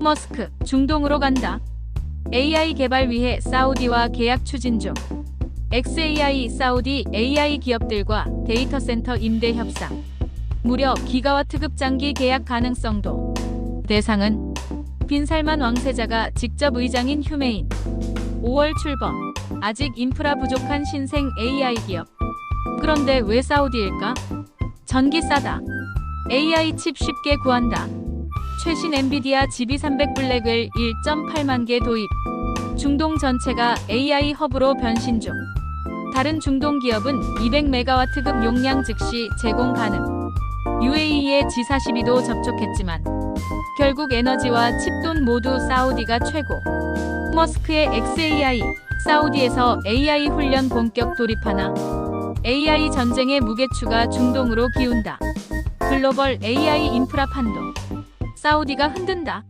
머스크 중동으로 간다. AI 개발 위해 사우디와 계약 추진 중. XAI 사우디 AI 기업들과 데이터 센터 임대 협상. 무려 기가와트급 장기 계약 가능성도. 대상은 빈살만 왕세자가 직접 의장인 휴메인. 5월 출범. 아직 인프라 부족한 신생 AI 기업. 그런데 왜 사우디일까? 전기 싸다. AI 칩 쉽게 구한다. 최신 엔비디아 GB300 블랙을 1.8만 개 도입. 중동 전체가 AI 허브로 변신 중. 다른 중동 기업은 200메가와트급 용량 즉시 제공 가능. UAE의 G42도 접촉했지만 결국 에너지와 칩돈 모두 사우디가 최고. 머스크의 XAI 사우디에서 AI 훈련 본격 돌입하나 AI 전쟁의 무게추가 중동으로 기운다. 글로벌 AI 인프라 판도 사우디가 흔든다.